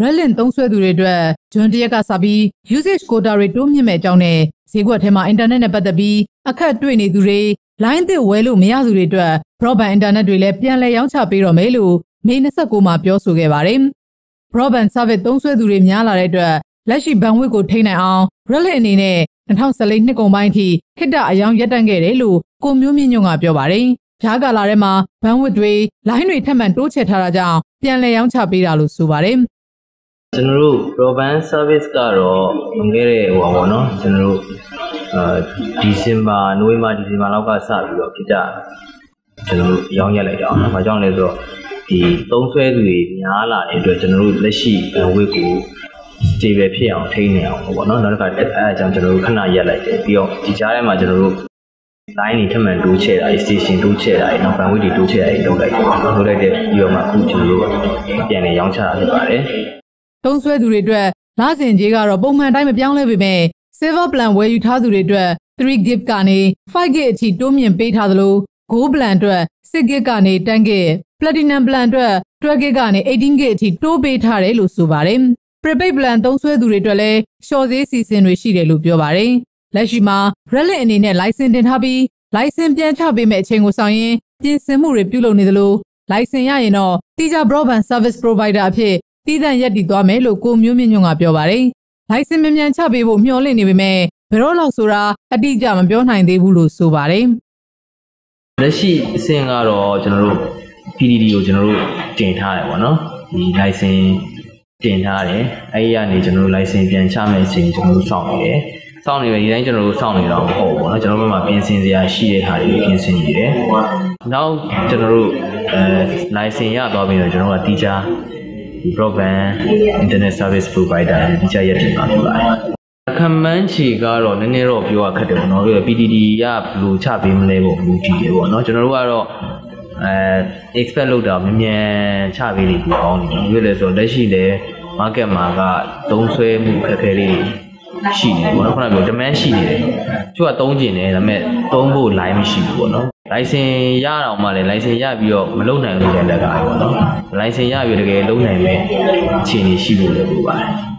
Relin သုံးစွဲသူတွေအတွက်ဂျွန်တရက်ကစပြီး usage quota တွေတိုးမြင့်မဲ့အကြောင်းနဲ့ဈေးကွက်ထဲမှာအင်တာနက်နဲ့ပတ်သက်ပြီးအခက်တွေ့နေသူတွေ line သစ်ဝယ်လို့မရသူတွေအတွက် broadband အင်တာနက်တွေလည်းပြန်လည်ရောင်းချပေးတော့မယ်လို့မေ29မှာပြောဆိုခဲ့ပါတယ်။ broadband service သုံးစွဲသူတွေများလာတဲ့အတွက်လက်ရှိဘန်ဝစ်ကိုထိန်းနိုင်အောင် Relin အနေနဲ့2014နှစ်ကုန်ပိုင်းအထိခိတ္တအယောင်ရပ်တန့်ခဲ့တယ်လို့ကိုမျိုးမြင့်ညွန့်ကပြောပါတယ်။ဂျားကာလာထဲမှာဘန်ဝစ်တွေလိုင်းတွေထပ်မံတိုးချဲ့ထားတာကြောင့်ပြန်လည်ရောင်းချပေးတာလို့ဆိုပါတယ်။ ကျွန်တော်တို့ broadband service ကတော့လွန်ခဲ့တဲ့ဟိုပါဘောနော်ကျွန်တော်တို့အာဒီဇင်ဘာနိုဝင်ဘာဒီဇင်ဘာလောက်ကစပြီးတော့ဖြစ်ကြကျွန်တော်တို့ရောင်းရက်လိုက်ကြအောင်နော်။ဘာကြောင့်လဲဆိုတော့ဒီသုံးဆွဲသူတွေများလာတဲ့အတွက်ကျွန်တော်တို့လက်ရှိဘန်ဝစ်ကို stable ဖြစ်အောင်ထိန်းနေအောင်ပေါ့နော်နောက်တစ်ခါအဲအကြောင်းကျွန်တော်တို့ခဏရက်လိုက်တယ်ပြီးတော့ဒီကြားထဲမှာကျွန်တော်တို့ line တွေထပ်မံတိုးချဲ့တာ station တိုးချဲ့တာနောက် bandwidth တွေတိုးချဲ့တာလုပ်လိုက်တယ်နော်လုပ်လိုက်တဲ့ပြီးတော့မှအခုကျွန်တော်တို့ပြန်လည်ရောင်းချတာဖြစ်ပါတယ် သုံးဆွဲသူတွေအတွက်လစဉ်ကြီးကတော့ပုံမှန်တိုင်းမပြောင်းလဲပေမဲ့ silver plan ဝယ်ယူထားသူတွေအတွက်3 gig ကနေ5 gig အထိတိုးမြင့်ပေးထားသလို gold plan အတွက်6 gig ကနေ10 gig platinum plan အတွက်12 gig ကနေ18 gig အထိတိုးပေးထားတယ်လို့ဆိုပါတယ် prepaid plan သုံးစွဲသူတွေအတွက်လည်းရှော့ဈေးစီစဉ်တွေရှိတယ်လို့ပြောပါတယ်။လက်ရှိမှာ Reddit အနေနဲ့ license တင်ထားပြီး license ပြန်ချပေးမယ့်အချိန်ကိုဆောင်ရင်ပြင်ဆင်မှုတွေပြုလုပ်နေသလို license ရရင်တော့တိကျ broadband service provider အဖြစ် တည်တံ့ရပ်တည်သွားမယ်လို့ကိုမျိုးမြင့်ညွန့်ကပြောပါတယ်။ license မြန်မြန်ချပေးဖို့မျှော်လင့်နေပေမဲ့ဘယ်တော့လောက်ဆိုတာအတိအကျမပြောနိုင်သေးဘူးလို့ဆိုပါတယ်။လက်ရှိအဆင့်ကတော့ကျွန်တော်တို့ PDD ကိုကျွန်တော်တို့တင်ထားတယ်ပေါ့နော်။ဒီ license တင်ထားတယ်အဲဒီကနေကျွန်တော်တို့ license ပြန်ချမယ့်အချိန်ကျွန်တော်တို့စောင့်နေတယ်စောင့်နေပဲဒီတိုင်းကျွန်တော်တို့စောင့်နေတော့မဟုတ်ဘူးပေါ့နော်ကျွန်တော်တို့ဘက်မှာပြင်ဆင်စရာရှိတဲ့ဟာတွေပြင်ဆင်နေတယ်နောက်ကျွန်တော်တို့အဲ license ရသွားပြီးတော့ကျွန်တော်တို့ကတီးခြားဒီ broadband internet service provider တီးခြားရက်တင်ပါဖြစ်ပါတယ်ခမန်းချီကတော့နည်းနည်းတော့ပြောရခက်တယ်ပေါ့နော်ပြီးတော့ PDD ရဘယ်လိုချပေးမလဲပေါ့မူတည်တယ်ပေါ့နော်ကျွန်တော်တို့ကတော့အဲ expect လုပ်တာမြန်မြန်ချပေးလိမ့်ပြီးကောင်းတယ်။ဘာလို့လဲဆိုတော့လက်ရှိလည်း market မှာကသုံးဆွဲမှုခက်ခဲလေးရှိနေပေါ့နော်ခုနကပြော demand ရှိနေတယ်။သူကသုံးကျင်တယ်ဒါပေမဲ့သုံးဖို့ line မရှိဘူးပေါ့နော်။ license ရအောင်မှလည်း license ရပြီးတော့မလုပ်နိုင်ဘူးတဲ့လက်ကပေါ့နော်။ license ရပြီးတကယ်လုံးနိုင်မဲ့အခြေအနေရှိဖို့လည်းလိုပါတယ်။